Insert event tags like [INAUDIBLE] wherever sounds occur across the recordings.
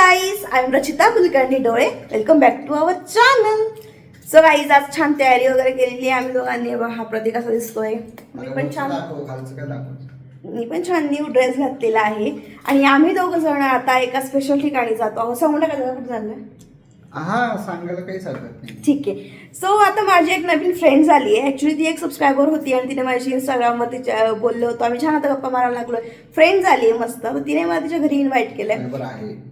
Guys I am Rachita Kulkarni डोळे. Welcome back to our channel so guys आज छान तयारी वगैरे केलेली आहे आम्ही दोघांनी. हा प्रतीक असा दिसतोय. मी पण छान मी पण छान न्यू ड्रेस घातलेला आहे. आणि आम्ही दोघं जण आता एका स्पेशल ठिकाणी जातो. आहोत सांगू नका जरा कुठे चाललंय? हा सांगायला काहीच हरकत नाही. ठीक आहे. सो आता माझी एक नवीन फ्रेंड झाली आहे. ॲक्च्युली ती एक सबस्क्रायबर होती आणि तिने माझी इंस्टाग्रामवर तिच्या बोललो होतो. आम्ही छान आता गप्पा मारायला लागलो फ्रेंड झाली आहे मस्त. तिने मला तिच्या घरी इन्व्हाइट केलंय. बरोबर आहे.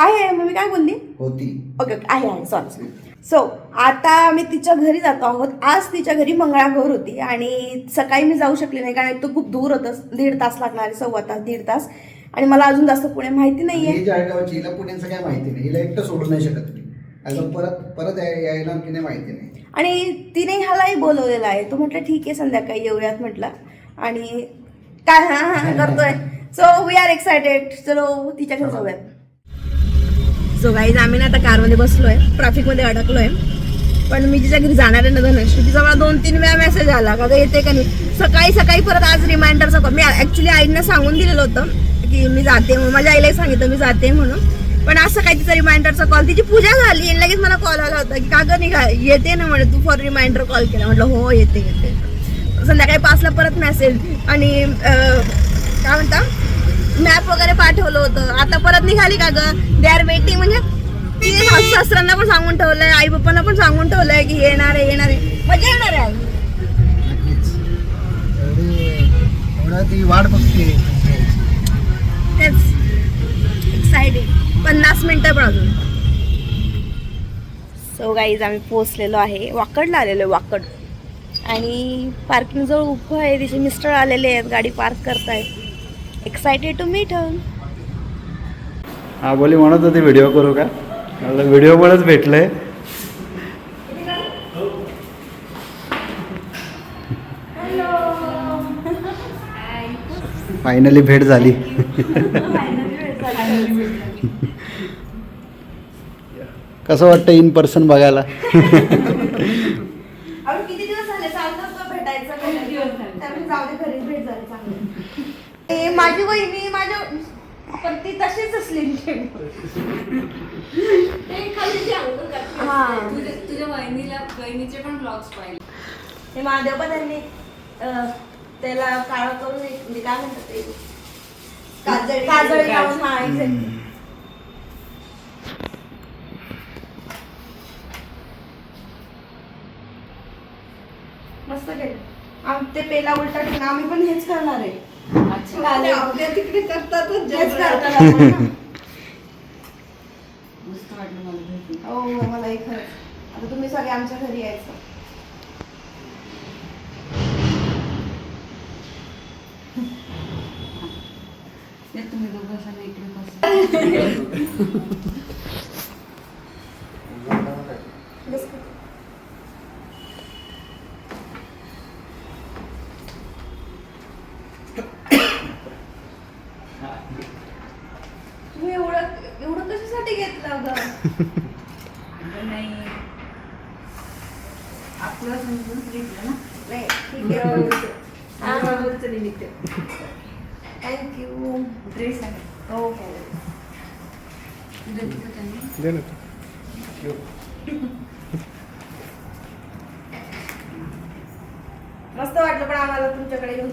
आहे आहे. मग मी काय बोलली? होती. Okay okay. आहे आहे. सॉरी सो आता आम्ही तिच्या घरी जातो आहोत. आज तिच्या घरी मंगळागौर होती आणि सकाळी मी जाऊ शकले नाही कारण तो खूप दूर होतं. दीड तास लागणार आहे, सव्वा तास दीड तास. आणि मला अजून जास्त पुणे माहिती नाही ही आहे जळगावची हिला पुण्याचं काय माहिती नाही. हिला एकटं सोडू नाही शकत मी. अजून परत परत याय- यायला की नाही माहिती नाही. आणि तिने ह्यालाही बोलवलेलं आहे. तो म्हटलं ठीक आहे संध्याकाळी येऊयात म्हटलं. आणि काय? हां हां करतोय. सो वी आर एक्सायटेड चलो तिच्या घरी जाऊयात. सो गाईज आम्ही ना आता कारमध्ये बसलोय. ट्रॅफिकमध्ये अडकलोय. पण मी तिच्या घरी जाणार आहे ना धनश्री तिचा मला दोन तीन वेळा मेसेज आला. का गं येते का नाही? सकाळी सकाळी परत आज रिमाइंडरचा कॉल मी ऍक्च्युली आईनं सांगून दिलेलं होतं की मी जाते म्हणून. माझ्या आईलाही सांगितलं मी जाते म्हणून. पण आज सकाळी तिचा रिमाइंडरचा कॉल तिची पूजा झाली. आणि लगेच मला कॉल आला होता की का नाही निघा? येते ना म्हणे तू फॉर रिमाइंडर कॉल केला. म्हटलं हो येते येते. संध्याकाळी पाचला परत मेसेज आणि काय म्हणता? मॅप वगैरे पाठवलं होतं. आता परत निघाली का ग? दे आर वेटिंग म्हणजे सासऱ्यांना पण सांगून ठेवलंय आई बाप्पांना पण सांगून ठेवलंय की येणार आहे येणार आहे. मजा येणार आहे ती वाट बघते. तेच. पन्नास मिनिटं पण अजून. सो गाईज आम्ही पोचलेलो आहे. वाकडला आलेलो आहे वाकड. आणि पार्किंग जवळ उभं आहे तिचे मिस्टर आलेले आहेत गाडी पार्क करतायत. एक्सायटेड टू मीट हम हा बोली म्हणत होती व्हिडिओ करू का? मला व्हिडिओमुळेच भेटलंय फायनली भेट झाली. कसं वाटतं इन पर्सन बघायला [LAUGHS] अरे किती दिवस झाले चालतं होतं भेटायचं त्यामुळे जाऊ दे घरीच भेट झाली चांगली ए, माझी वहिनी माझ्या पण ती तशीच असली हा. तुझ्या तुझ्या वहिनीला वहिनीचे पण ब्लॉग्स पाहिले. हे महादेव पण त्यांनी अं, त्याला काळं करून एक- म्हणजे काय म्हणतात ते? काजळी काजळी लावून हा exactly. मस्त केलं. आम ते पेला उलटा ठेवून आम्ही पण हेच करणार आहे. आपल्या तिकडे करतातच हेच करतात आपण ना. [LAUGHS] मस्त वाटलं मला भेटून. हो मलाही खरंच. आता तुम्ही सगळे आमच्या घरी यायचं. ते तुम्ही दोघं जण इकडे बस. [LAUGHS] तुम्ही एवढं एवढं कशासाठी घेतलं ग अगं नाही आपलं समजून घेतलं ना? नाही ठीक आहे. [LAUGHS] हा. हा निमित्त थँक्यू ड्रेस आहे. तिथं त्यांनी? मस्त वाटलं पण आम्हाला तुमच्याकडे येऊन.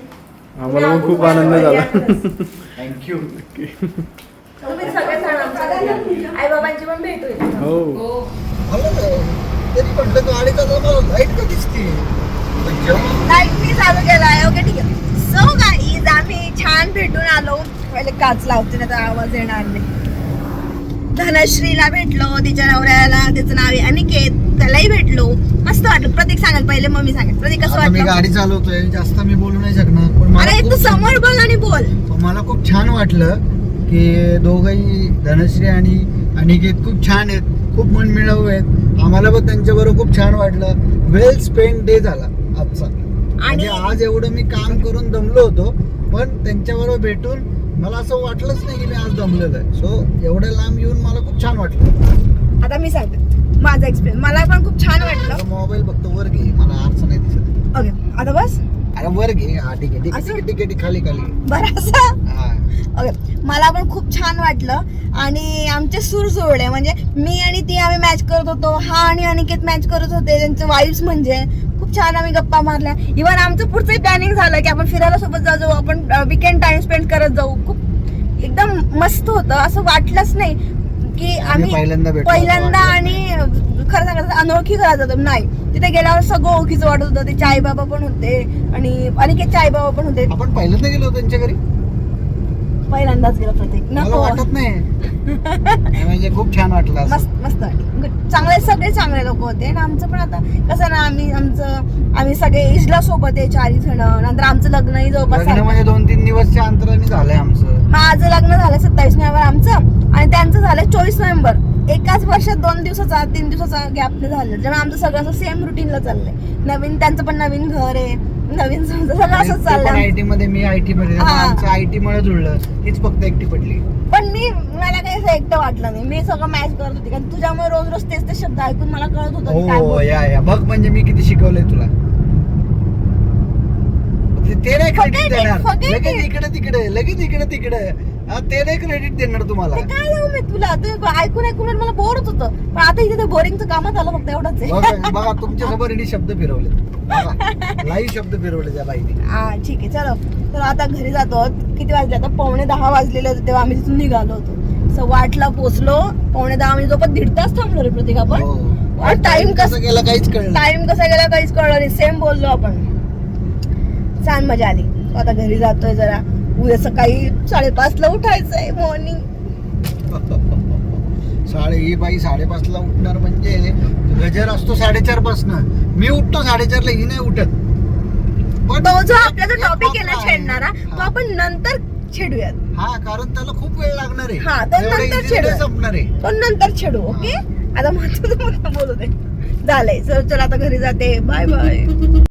आम्हाला पण खूप आनंद झाला. थँक्यू [LAUGHS] तुम्ही आई बाबांची पण भेट होईल. हो. हो. म्हटलं गाडी चालवताना लाइट का दिसते? जेव्हा लाइट मी चालू केलाय ओके ठीक आहे. सो गाईज आम्ही छान भेटून आलो. पहिले काच लावते ना तर आवाज येणार नाही. धनश्रीला भेटलो तिच्या नवऱ्याला त्याचं नाव आहे अनिकेत. त्यालाही भेटलो. मस्त वाटलं. प्रतीक सांगाल पहिले मम्मी सांगेल. प्रतीक कसं आता मी वाटलं? गाडी चालवतोय. जास्त मी बोलू नाही शकणार पण मला अरे तू खूप- समोर बोल आणि बोल. पण मला खूप छान वाटलं की दोघंही धनश्री आणि अनिकेत खूप छान आहेत. खूप मनमिळावू आहेत. आम्हाला पण त्यांच्याबरोबर खूप छान वाटलं. वेल स्पेंड डे झाला आजचा. म्हणजे आज एवढं मी काम करून दमलो होतो पण त्यांच्याबरोबर भेटून मला असं वाटलंच नाही की मी आज दमलेलो आहे. सो एवढ्या लांब येऊन मला खूप छान वाटलं. आता मी सांगते. माझा एक्सपिरियन्स मला पण खूप छान वाटलं. मोबाईल फक्त वर घे. मला आरसा नाही दिसत. ओके आता बस. अरे वर घे. हा ठीक आहे ठीक आहे? ठीक आहे, ठीक आहे ठीक आहे, खाली खाली. बरं असं? हा. ओके. मला पण खूप छान वाटलं. आणि आमचे सूर जुळले म्हणजे मी आणि ती आम्ही मॅच करत होतो. हा आणि अनिकेत मॅच करत होते. त्यांचे वाईफ्स म्हणजे खूप छान आम्ही गप्पा मारल्या. इव्हन आमचं पुढचं प्लॅनिंग झालं की आपण फिरायला सोबत जाऊ जाऊ. आपण विकेंड टाइम स्पेंड करत जाऊ. खूप एकदम मस्त होतं. असं वाटलंच नाही की आम्ही पहिल्यांदा भेटलो. पहिल्यांदा वाटलं आणि खरं सांगायचं अनोळखी घरात जातो. नाही. तिथे गेल्यावर सगळं ओळखीचं वाटत होतं. ते आई बाबा पण होते आणि अनिकेत आई बाबा पण होते. आपण पहिल्यांदा गेलो होतो त्यांच्या घरी? पहिल्यांदाच गेलो प्रत्येक मला नको. वाटत नाही. म्हणजे खूप छान वाटलं असं. मस्त मस्त वाटलं. चांगले सगळे चांगले लोक होते. आणि आमचं पण आता कसं ना आम्ही आमचं आम्ही सगळे इजला सोबत आहे चारी जण. नंतर आमचं लग्नही जवळपास लग्न झालं. म्हणजे दोन तीन दिवसच्या अंतराने झालंय आमचं. माझं लग्न झालं सत्तावीस नोव्हेंबर आमचं आणि त्यांचं झालं चोवीस नोव्हेंबर. एकाच वर्षात दोन दिवसाचा तीन दिवसाचा गॅप झालं. त्यामुळे आमचं सगळं असं सेम रुटीनला चाललंय. नवीन त्यांचं पण नवीन घर आहे. नवीन सगळं असंच चाललंय. आयटी मध्ये मी आयटी मध्ये. हा. आयटी मुळे जुळलं. तीच फक्त एकटी पडली. पण मी मला काही असं एकटं वाटलं नाही. मी सगळं मॅच करत होती. कारण तुझ्यामुळे रोज रोज तेच ते शब्द ऐकून मला कळत होतं की काय हो बोलते. या या. बघ म्हणजे मी किती शिकवलंय तुला. ते- ते नाही क्रेडिट देणार लगेच it. इकडे तिकडे लगेच इकडे तिकडे. हा, ते नाही क्रेडिट देणार तुम्हाला. ते काय देऊ मी तुला? तू ऐकून ऐकून मला बोर होत पण आता इथे ते बोरिंगचं कामात आलं फक्त एवढंच आहे. बघा बघा तुमच्यासमोर हिने शब्द फिरवले. बघा लाईव्ह शब्द फिरवले त्या बाईने. हा ठीक आहे चलो. तर आता घरी जातो. किती वाजले आता? पावणे दहा वाजलेले होते तेव्हा आम्ही तिथून निघालो होतो. सव्वा आठला पोहोचलो पावणे दहा म्हणजे जोपर्यंत दीड तास थांबलो रे प्रत्येक आपण. हो. टाइम कसं कसं गेला काहीच कळलं नाही. टाइम कसा गेला काहीच कळलं नाही. सेम बोललो आपण. छान मजा आली. आता घरी जातोय जरा. उद्या सकाळी साडेपाच ला उठायचंय मॉर्निंग [LAUGHS] साडे ही बाई साडेपाच ला उठणार म्हणजे गजर असतो साडेचार पासन. मी उठतो साडेचार ला ही नाही उठत. जो आपला जो एक टॉपिक आहे ना मात्र आहे. छेडणारा तो. आपण नंतर छेडूयात. हा कारण त्याला खूप वेळ लागणार आहे. हा, तो नंतर छेडू. संपणार आहे. तो नंतर छेडू ओके? आता महत्वाचं मुद्दा बोलू दे. झालंय. चल आता घरी जाते. Bye bye.